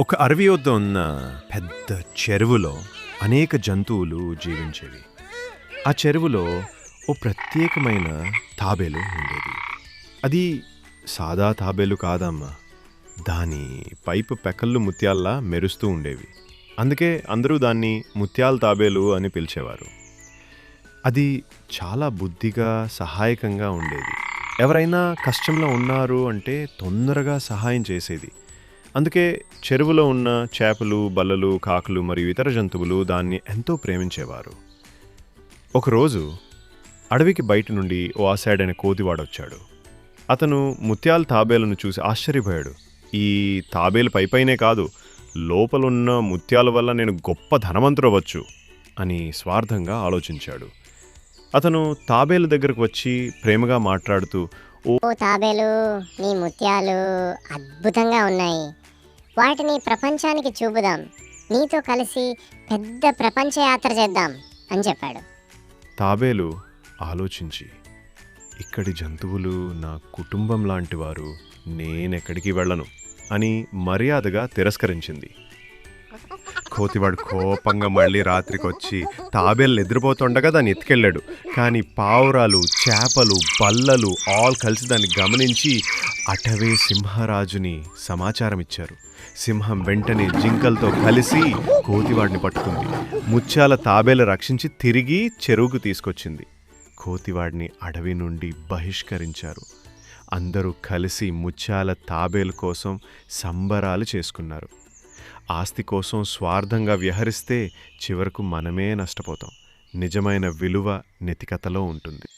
ఒక అరవి వద్ద ఉన్న పెద్ద చెరువులో అనేక జంతువులు జీవించేవి. ఆ చెరువులో ఓ ప్రత్యేకమైన తాబేలు ఉండేది. అది సాదా తాబేలు కాదమ్మా. దాని పైపు పెకళ్ళు ముత్యాల్లా మెరుస్తూ ఉండేవి. అందుకే అందరూ దాన్ని ముత్యాల తాబేలు అని పిలిచేవారు. అది చాలా బుద్ధిగా సహాయకంగా ఉండేది. ఎవరైనా కష్టంలో ఉన్నారు అంటే తొందరగా సహాయం చేసేది. అందుకే చెరువులో ఉన్న చేపలు బల్లలు కాకులు మరియు ఇతర జంతువులు దాన్ని ఎంతో ప్రేమించేవారు. ఒకరోజు అడవికి బయట నుండి ఓ ఆశాడైన కోతివాడొచ్చాడు. అతను ముత్యాల తాబేలను చూసి ఆశ్చర్యపోయాడు. ఈ తాబేలు పైపైనే కాదు లోపలున్న ముత్యాల వల్ల నేను గొప్ప ధనవంతుడవచ్చు అని స్వార్థంగా ఆలోచించాడు. అతను తాబేలు దగ్గరకు వచ్చి ప్రేమగా మాట్లాడుతూ ఓ తాబేలు నీ ముత్యాలు అద్భుతంగా ఉన్నాయి. వాటిని ప్రపంచానికి చూపుదాం. నీతో కలిసి పెద్ద ప్రపంచ యాత్ర చేద్దాం అని చెప్పాడు. తాబేలు ఆలోచించి ఇక్కడి జంతువులు నా కుటుంబం లాంటివారు నేనెక్కడికి వెళ్ళను అని మర్యాదగా తిరస్కరించింది. కోతివాడు కోపంగా మళ్ళీ రాత్రికి వచ్చి తాబేలు నిద్రపోతుండగా దాన్ని ఎత్తుకెళ్ళాడు. కానీ పావురాలు చేపలు బల్లలు ఆల్ కలిసి దాన్ని గమనించి అటవే సింహరాజుని సమాచారం ఇచ్చారు. సింహం వెంటనే జింకలతో కలిసి కోతివాడిని పట్టుకుంది. ముత్యాల తాబేలు రక్షించి తిరిగి చెరువుకు తీసుకొచ్చింది. కోతివాడిని అడవి నుండి బహిష్కరించారు. అందరూ కలిసి ముత్యాల తాబేలు కోసం సంబరాలు చేసుకున్నారు. ఆస్తి కోసం స్వార్థంగా వ్యవహరిస్తే చివరకు మనమే నష్టపోతాం. నిజమైన విలువ నెతికతలో ఉంటుంది.